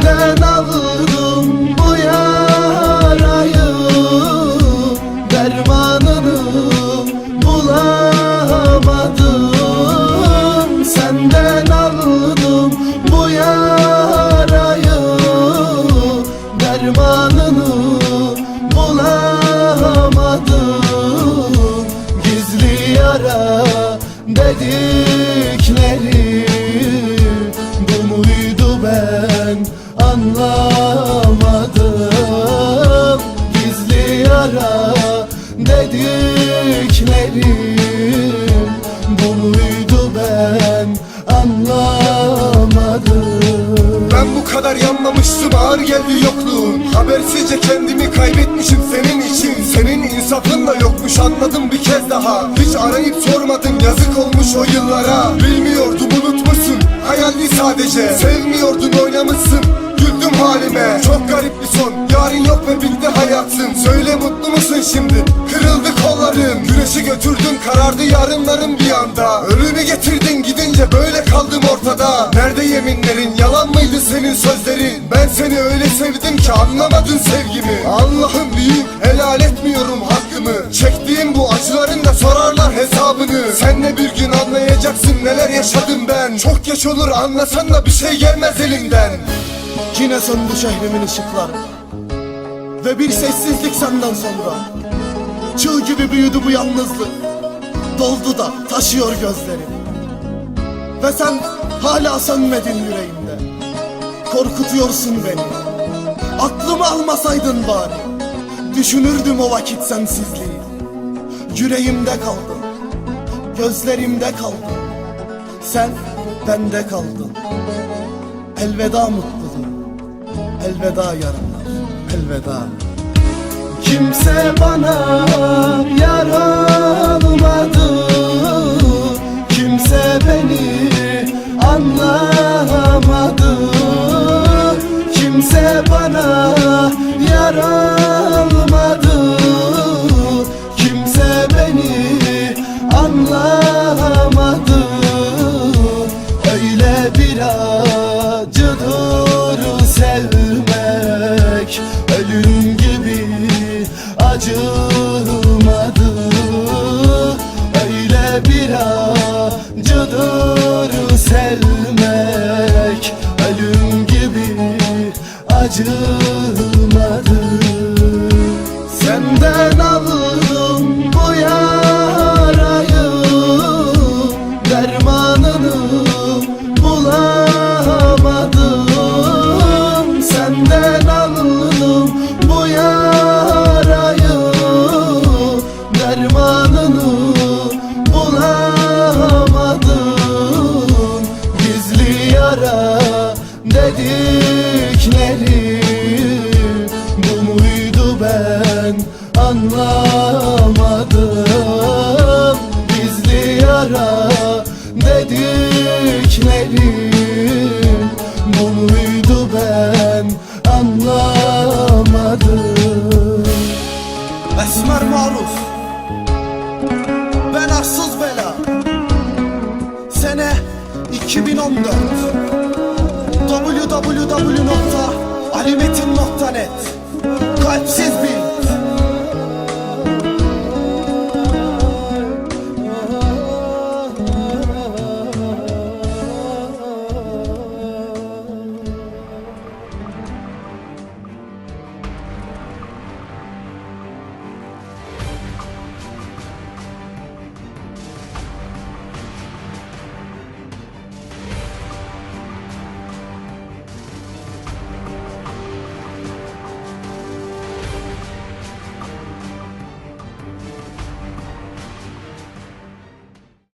the anlamadım. Gizli yara dediklerim. Bu muydu ben anlamadım. Ben bu kadar yanmamıştım ağır geldi yokluğun Habersizce kendimi kaybetmişim senin için. Senin insafınla yokmuş anladım bir kez daha. Hiç arayıp sormadın yazık olmuş o yıllara. Bilmiyordum unutmuşsun hayaldi sadece. Sevmiyordun çok garip bir son. Yarın yok ve bitti hayatın Söyle mutlu musun şimdi? Kırıldı kollarım. Güneşi götürdün karardı yarınlarım bir anda. Ölümü getirdin gidince böyle kaldım ortada. Nerede yeminlerin? Yalan mıydı senin sözlerin? Ben seni öyle sevdim ki anlamadın sevgimi. Allah'ım büyük helal etmiyorum hakkımı. Çektiğim bu acıların da sorarlar hesabını. Sen de bir gün anlayacaksın neler yaşadım ben. Çok geç olur anlasan da bir şey gelmez elimden Yine söndü şehrimin ışıkları. Ve bir sessizlik senden sonra. Çığ gibi büyüdü bu yalnızlık. Doldu da taşıyor gözlerim. Ve sen hala sönmedin yüreğimde. Korkutuyorsun beni. Aklımı almasaydın bari. Düşünürdüm o vakit sensizliği. Yüreğimde kaldın. Gözlerimde kaldın. Sen bende kaldın. Elveda mutluluğum Elveda yarınlar Elveda. Kimse bana yar olmadı Kimse beni anlamadı. Kimse bana yar olmadı Kimse beni anlamadı. Öyle bir acıdır sevmek Ölüm gibi acımadı. Öyle bir acıdır sevmek Ölüm gibi acımadı Yara dedikleri Bu muydu ben anlamadım. Gizli yara dedikleri Bu muydu ben anlamadım. Esmer Maruf Ben arsız bela. Sene 2014 www.alimetin.net Kalpsiz bil